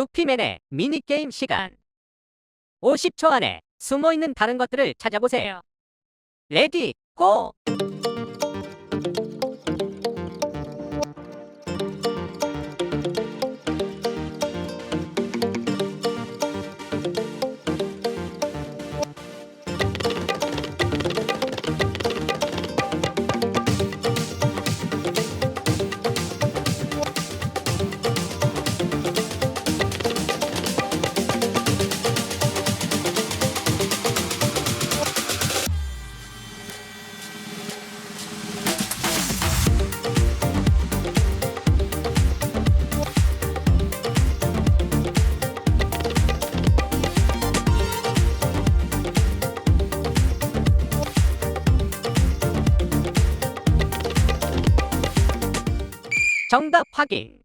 두피맨의 미니게임 시간. 50초 안에 숨어있는 다른 것들을 찾아보세요. 레디, 고! 정답 확인.